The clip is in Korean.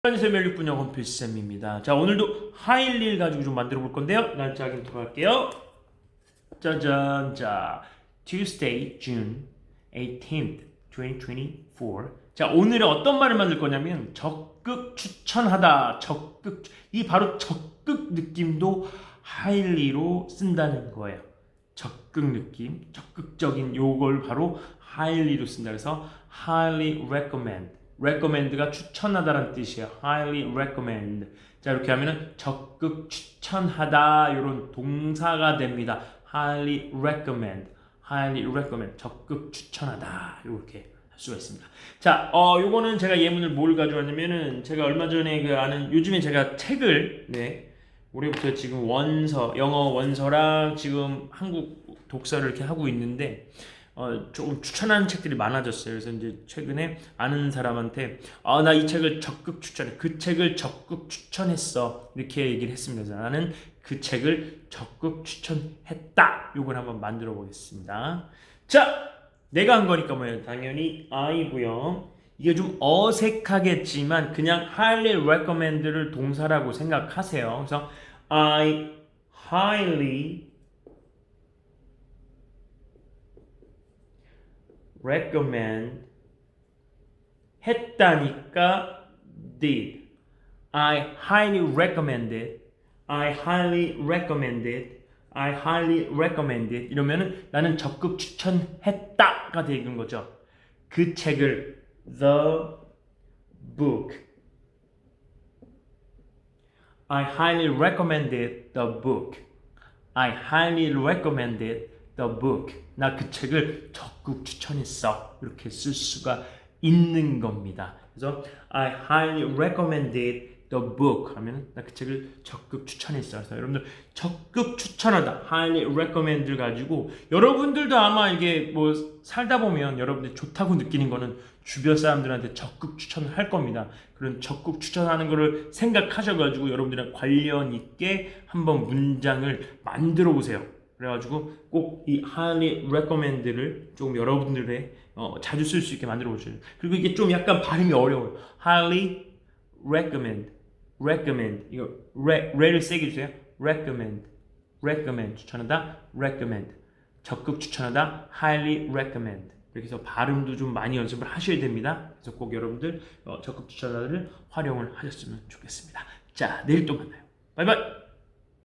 안녕하세요 멜육분 영어 필쌤입니다. 자 오늘도 하일리를 가지고 좀 만들어 볼 건데요. 날짜 확인 들어갈게요. 짜잔. 자 Tuesday June 18th 2024 자 오늘은 어떤 말을 만들 거냐면 적극 추천하다 적극 이 바로 적극 느낌도 하일리로 쓴다는 거예요. 적극 느낌 적극적인 요걸 바로 highly로 쓴다. 그래서 highly recommend recommend가 추천하다라는 뜻이에요. highly recommend. 자 이렇게 하면은 적극 추천하다 이런 동사가 됩니다. highly recommend, highly recommend. 적극 추천하다 이렇게 할 수가 있습니다. 자, 어 요거는 제가 예문을 뭘 가져왔냐면은 제가 얼마 전에 그 아는 요즘에 제가 책을 네 올해부터 지금 원서 영어 원서랑 지금 한국 독서를 이렇게 하고 있는데 어, 조금 추천하는 책들이 많아졌어요. 그래서 이제 최근에 아는 사람한테 아, 나 이 책을 적극 추천해. 그 책을 적극 추천했어. 이렇게 얘기를 했습니다. 그래서 나는 그 책을 적극 추천했다. 요걸 한번 만들어 보겠습니다. 자, 내가 한 거니까 뭐예요? 당연히 I고요. 이게 좀 어색하겠지만 그냥 highly recommend를 동사라고 생각하세요. 그래서 I highly recommend 했다니까 did. I highly recommend it. I highly recommend it. I highly recommend it. 이러면은 나는 적극 추천했다가 되는 거죠. 그 책을 the book. I highly recommended the book. I highly recommended the book. 나 그 책을 적극 추천했어. 이렇게 쓸 수가 있는 겁니다. 그래서 I highly recommended the book 하면 나 그 책을 적극 추천했어. 그래서 여러분들 적극 추천하다 highly recommend를 가지고 여러분들도 아마 이게 뭐 살다 보면 여러분들이 좋다고 느끼는 거는 주변 사람들한테 적극 추천을 할 겁니다. 그런 적극 추천하는 거를 생각하셔 가지고 여러분들이랑 관련 있게 한번 문장을 만들어 보세요. 그래가지고 꼭 이 highly recommend를 조금 여러분들의 어, 자주 쓸 수 있게 만들어 보세요. 그리고 이게 좀 약간 발음이 어려워요. highly recommend, recommend 이거 re, re를 세게 주세요. recommend, recommend 추천하다, recommend 적극 추천하다, highly recommend 이렇게 해서 발음도 좀 많이 연습을 하셔야 됩니다. 그래서 꼭 여러분들 어, 적극 추천하다를 활용을 하셨으면 좋겠습니다. 자, 내일 또 만나요. 바이바이.